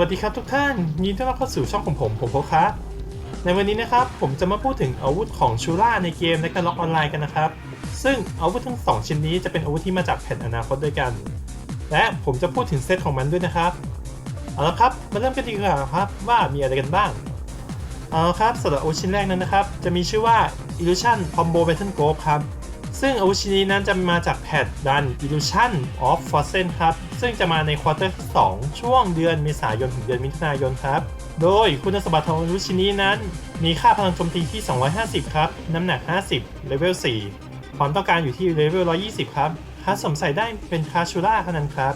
วัสดีครับทุกท่านยินดีต้อนรับเข้าสู่ช่องของผม ผมโพครับในวันนี้นะครับผมจะมาพูดถึงอาวุธของชูล่าในเกมและการล็อกออนไลน์กันนะครับ ซึ่งอาวุธทั้งสองชิ้นนี้จะเป็นอาวุธที่มาจากแผ่นอนาคตด้วยกัน และผมจะพูดถึงเซตของมันด้วยนะครับ เอาละครับมาเริ่มกันดีกว่าครับว่ามีอะไรกันบ้าง เอาละครับสำหรับอาวุธชิ้นแรกนั้นนะครับ จะมีชื่อว่า Illusion Combo Battle Group ครับ ซึ่งอาวุธชิ้นนี้นั้นจะมาจากแพทดัน Illusion of Frozen ครับ ซึ่งจะมาในควอเตอร์ที่2ช่วงเดือนเมษายนถึงเดือนมิถุนายนครับ โดยคุณสมบัติของอาวุธชิ้นนี้นั้น มีค่าพลังโจมตีที่ 250 ครับ น้ำหนัก 50 เลเวล 4 ความต้องการอยู่ที่เลเวล 120 ครับคลาสสมใส่ได้เป็นคาชูล่าเท่านั้นครับ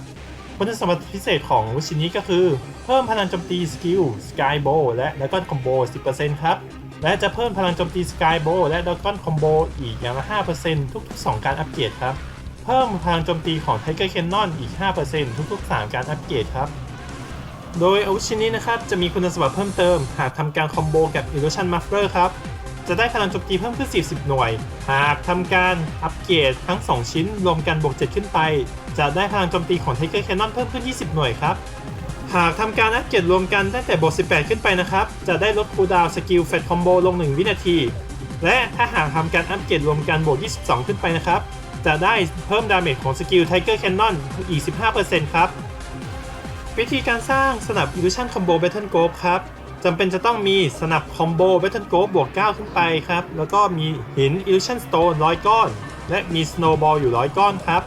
คุณสมบัติพิเศษของอาวุธชิ้นนี้ก็คือ เพิ่มพลังโจมตีสกิลสกายโบและด r กอนคอมโบ 10%ครับและจะเพิ่มพลังโจมตีสกายโบและด r กอนคอมโบอีกอย่างละ 5%ทุกๆ 2 การอัปเกรดครับ เพิ่มพลังโจมตีของไทเกอร์แคนนอนอีก 5%ทุกๆ 3 การอัปเกรดครับ โดยอาวุธชิ้นนี้นะครับ จะมีคุณสมบัติเพิ่มเติม หากทำการคอมโบกับ Illusion Muffler ครับ จะได้พลังโจมตีเพิ่มขึ้น 40 หน่วย หากทำการอัปเกรดทั้ง 2 ชิ้น รวมกันบวก 7 ขึ้นไป จะได้พลังโจมตีของ Tiger Cannon เพิ่มขึ้น 20 หน่วยครับหากทำการอัปเกรดรวมกันตั้งแต่บวก18 ขึ้นไปนะครับ จะได้ลดคูลดาวสกิลเฟดคอมโบลง 1 วินาที และถ้าหากทำการอัปเกรดรวมกันบวก22 ขึ้นไปนะครับ จะได้เพิ่มดาเมจของสกิล Tiger Cannon อีก 15%ครับ วิธีการสร้างสนับ Illusion Combo Battle g o ครับจำเป็นจะต้องมีสนับคอมโบ Battle Group บวก 9 ขึ้นไปครับ แล้วก็มีหิน Illusion Stone 100 ก้อน และมี Snowball อยู่ 100 ก้อนครับ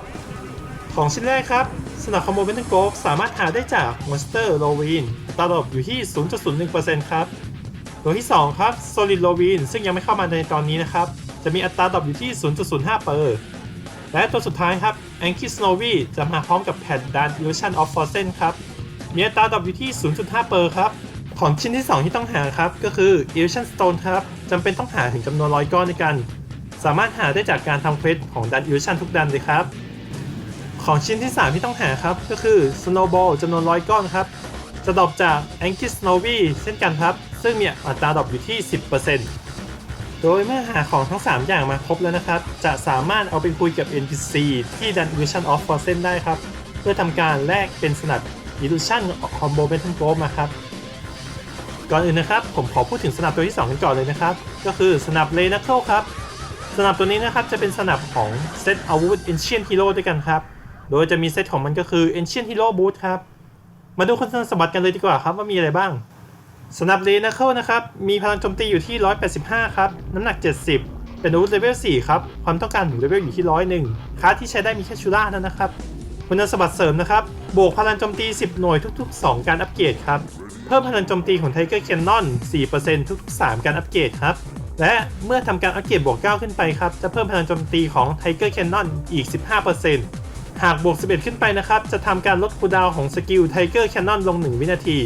ของชิ้นแรกครับ สนับคอมโบ Battle Group สามารถหาได้จาก Monster l o w i n ตาดอบอยู่ที่ 0.01%ครับตัวที่ 2 ครับ Solid l o w i n ซึ่งยังไม่เข้ามาในตอนนี้นะครับจะมีอัตราดรอปอยู่ที่ 0.05 เปอร์ และตัวสุดท้ายครับ Anki Snowy จะมาพร้อมกับแผ่นดัน Illusion of Frozen ครับมีอัตราดรอปอยู่ที่ 0.5 เปอร์ครับ ของชิ้นที่ 2 ที่ต้องหาครับ ก็คือ Illusion Stone ครับจำเป็นต้องหาถึงจำนวนร้อยก้อนด้วยกัน สามารถหาได้จากการทำเควสของดัน Illusion ทุกดันเลยครับ ของชิ้นที่ 3 ที่ต้องหาครับ ก็คือ Snowball จำนวนร้อยก้อนครับ จะดรอปจาก Anki Snowy เช่นกันครับ ซึ่งมีอัตราดรอปอยู่ที่ 10% โดยเมื่อหาของทั้ง 3 อย่างมาครบแล้วนะครับ จะสามารถเอาไปคุยกับ NPC ที่ดัน Illusion of Frozen ได้ครับ เพื่อทำการแลกเป็นสนับ Illusion Combo Battle Group มาครับ ก่อนอื่นนะครับ ผมขอพูดถึงสนับตัวที่ 2 กันก่อนเลยนะครับ ก็คือสนับเลนัคเคิลครับ สนับตัวนี้นะครับจะเป็นสนับของเซตอาวุธ Ancient Hero ด้วยกันครับ โดยจะมีเซตของมันก็คือ Ancient Hero Boot ครับ มาดูคุณสมบัติกันเลยดีกว่าครับว่ามีอะไรบ้าง สนับเลนัคเคิลนะครับ มีพลังโจมตีอยู่ที่ 185 ครับ น้ำหนัก 70 เป็นอาวุธเลเวล 4 ครับ ความต้องการของเลเวลอยู่ที่101คาที่ใช้ได้มีแค่ชูล่าเท่านั้นนะครับคุณสมบัติเสริมนะครับ บวกพลังโจมตี 10 หน่วยทุก ๆ 2 การอัปเกรดครับ เพิ่มพลังโจมตีของ Tiger Cannon 4%ทุกๆ 3 การอัปเกรดครับ และเมื่อทำการอัปเกรดบวก 9 ขึ้นไปครับ จะเพิ่มพลังโจมตีของ Tiger Cannon อีก 15%หากบวก 11 ขึ้นไปนะครับ จะทำการลดคูลดาวของสกิล Tiger Cannon ลง 1 วินาที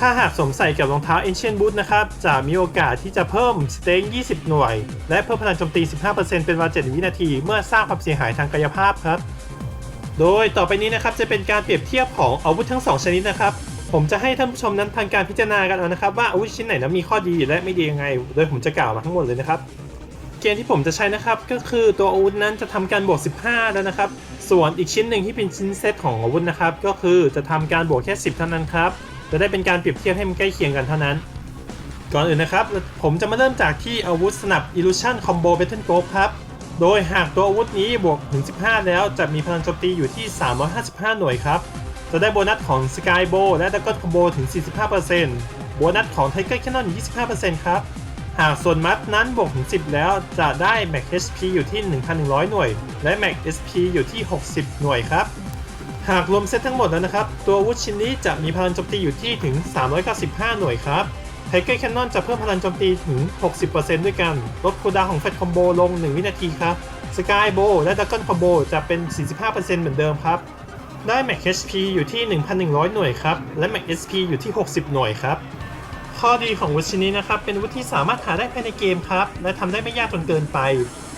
ถ้าหากสวมใส่กับรองเท้า Ancient Boot นะครับ จะมีโอกาสที่จะเพิ่มสเต็ง20 หน่วย และเพิ่มพลังโจมตี 15%เป็นเวลา 7 วินาที เมื่อสร้างความเสียหายทางกายภาพครับ โดยต่อไปนี้นะครับจะเป็นการเปรียบเทียบของอาวุธทั้ง 2 ชนิดนะครับ ผมจะให้ท่านผู้ชมนั้นทางการพิจารณากันเอานะครับว่าอาวุธชิ้นไหนนั้นมีข้อดีและไม่ดียังไง โดยผมจะกล่าวมาทั้งหมดเลยนะครับเกณฑ์ที่ผมจะใช้นะครับก็คือตัวอาวุธนั้นจะทำการบวก 15 แล้วนะครับ ส่วนอีกชิ้นหนึ่งที่เป็นชิ้นเซตของอาวุธนะครับ ก็คือจะทำการบวกแค่ 10 เท่านั้นครับ จะได้เป็นการเปรียบเทียบให้มันใกล้เคียงกันเท่านั้น ก่อนอื่นนะครับ ผมจะมาเริ่มจากที่อาวุธสนับ Illusion Combo Battle Group ครับ โดยหากตัวอาวุธนี้บวกถึง 15 แล้วจะมีพลังโจมตีอยู่ที่ 355 หน่วยครับ จะได้โบนัสของ Sky b o w และ Dragon Combo ถึง 45%โบนัสของ Tiger Cannon 25%ครับ หากส่วนมัดนั้นบวกถึง 10 แล้วจะได้ Max HP อยู่ที่ 1,100 หน่วย และ Max SP อยู่ที่ 60 หน่วยครับ หากรวมเซตทั้งหมดแล้วนะครับ ตัววุธชิ้นนี้จะมีพลังโจมตีอยู่ที่ถึง 395 หน่วยครับไทเกอร์แคนนอนจะเพิ่มพลังโจมตีถึง 60%ด้วยกันลดคูดาของเฟดคอมโบลง 1 วินาทีครับสกายโบและดักกอนคอมโบจะเป็น 45%เหมือนเดิมครับ ได้ Max HP อยู่ที่ 1,100 หน่วยครับ และ Max SP อยู่ที่ 60 หน่วยครับ ข้อดีของวุชิ้นนี้นะครับ เป็นวุธที่สามารถหาได้ภายในเกมครับ และทำได้ไม่ยากจนเกินไป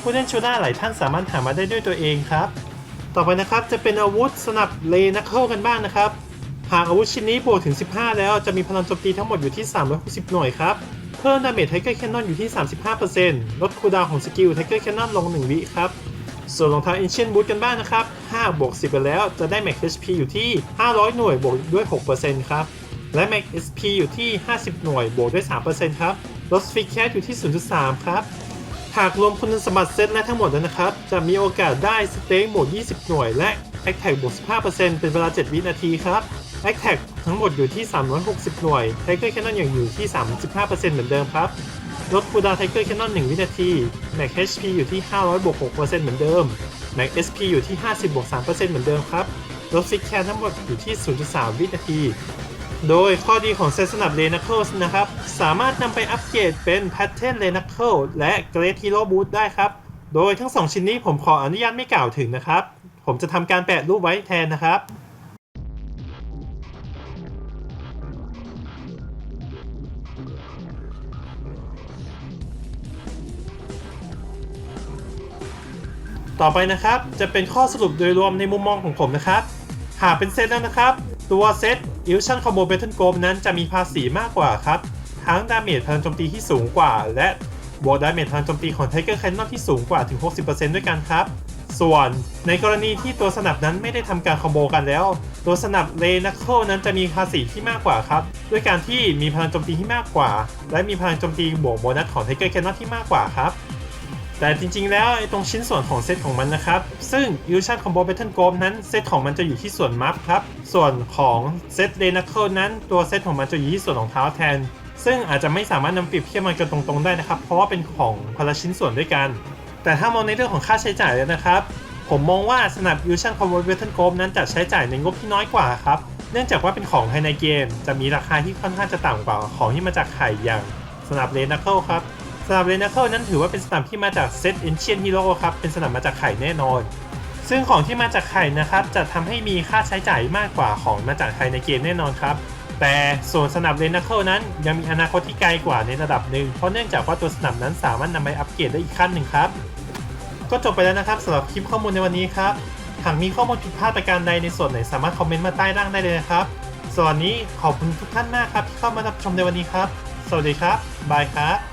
ผู้เล่นชูน่าหลายท่านสามารถหามาได้ด้วยตัวเองครับ ต่อไปนะครับจะเป็นอาวุธสนับเลนัคเคิลกันบ้างนะครับ หากอาวุธชิ้นนี้บวกถึง 15 แล้วจะมีพลังโจมตีทั้งหมดอยู่ที่ 360 หน่วยครับ เพิ่มดาเมจไทเกอร์แคนนอนอยู่ที่ 35%ลดคูลดาวของสกิลไทเกอร์แคนนอนลง 1 วิครับ ส่วนรองเท้า Ancient Boot กันบ้างนะครับ5บวก10 ไปแล้วจะได้ Max HP อยู่ที่ 500 หน่วยบวกด้วย 6%ครับ และ Max SP อยู่ที่ 50 หน่วยบวกด้วย 3%ครับลด Free Cash อยู่ที่ 0.3 ครับ หากรวมคุณสมบัติเซตและทั้งหมดแล้วนะครับ จะมีโอกาสได้สเต็กหมด20 หน่วย และ a t t a c บวก15%เป็นเวลา 7 วินาทีครับ a t t a c ทั้งหมดอยู่ที่ 360 หน่วย Tiger Cannon ยังอยู่ที่ 35%เหมือนเดิมครับลดคูดาวน์ Tiger Cannon 1วินาที Max HP อยู่ที่ 500บวก6%เหมือนเดิม Max SP อยู่ที่ 50บวก3%เหมือนเดิมครับลดฟิกแคนทั้งหมดอยู่ที่ 0.3 วินาที โดยข้อดีของเซตสนับเลนัคเคิลนะครับ สามารถนำไปอัปเกรดเป็นแพทเทิร์นเลนัคเคิลและเกร t ฮีโร่บูทได้ครับ โดยทั้ง 2 ชิ้นนี้ผมขออนุญาตไม่กล่าวถึงนะครับ ผมจะทำการแปะรูปไว้แทนนะครับต่อไปนะครับ จะเป็นข้อสรุปโดยรวมในมุมมองของผมนะครับ หากเป็นเซตแล้วนะครับ ตัวเซต Illusion Combo Battle g o นั้นจะมีภาษีมากกว่าครับ ทั้งดาเมจพลังโจมตีที่สูงกว่า และบวกดาเมจพลังโจมตีของ Tiger Cannon ที่สูงกว่าถึง 60%ด้วยกันครับ ส่วนในกรณีที่ตัวสนับนั้นไม่ได้ทำการคอมโบกันแล้ว ตัวสนับเลนัคเคิลนั้นจะมีภาษีที่มากกว่าครับ ด้วยการที่มีพลังโจมตีที่มากกว่า และมีพลังโจมตีบวกโบนัสของ Tiger Cannon ที่มากกว่าครับ แต่จริงๆ แล้วไอ้ตรงชิ้นส่วนของเซตของมันนะครับ ซึ่ง Illusion Combo Battle g o นั้นเซตของมันจะอยู่ที่ส่วนมัฟครับ ส่วนของเซต r e n a c l e นั้นตัวเซตของมันจะอยู่ที่ส่วนของเท้าแทน ซึ่งอาจจะไม่สามารถนำเปรียบเทียบมันกันตรงๆได้นะครับ เพราะว่าเป็นของคนละชิ้นส่วนด้วยกัน แต่ถ้ามองในเรื่องของค่าใช้จ่ายแล้วนะครับ ผมมองว่าสนับ Illusion Combo Battle g o นั้นจะใช้จ่ายในงบที่น้อยกว่าครับ เนื่องจากว่าเป็นของภายในเกม จะมีราคาที่ค่อนข้างจะต่ำกว่าของที่มาจากไข่อย่างสนับ r e n a c l e ครับ สนับเรนาเคิลนั้นถือว่าเป็นสนับที่มาจากเซตเอนเชียนฮีโร่ครับ เป็นสนับมาจากไข่แน่นอน ซึ่งของที่มาจากไข่นะครับ จะทำให้มีค่าใช้จ่ายมากกว่าของมาจากไข่ในเกมแน่นอนครับ แต่ส่วนสนับเรนาเคิลนั้น ยังมีอนาคตที่ไกลกว่าในระดับหนึ่ง เพราะเนื่องจากว่าตัวสนับนั้นสามารถนำไปอัปเกรดได้อีกขั้นหนึ่งครับ ก็จบไปแล้วนะครับสำหรับคลิปข้อมูลในวันนี้ครับ หากมีข้อมูลผิดพลาดประการใดในส่วนไหนสามารถคอมเมนต์มาใต้ล่างได้เลยนะครับส่วนนี้ขอบคุณทุกท่านมากครับที่เข้ามารับชมในวันนี้ครับ สวัสดีครับ บายครับ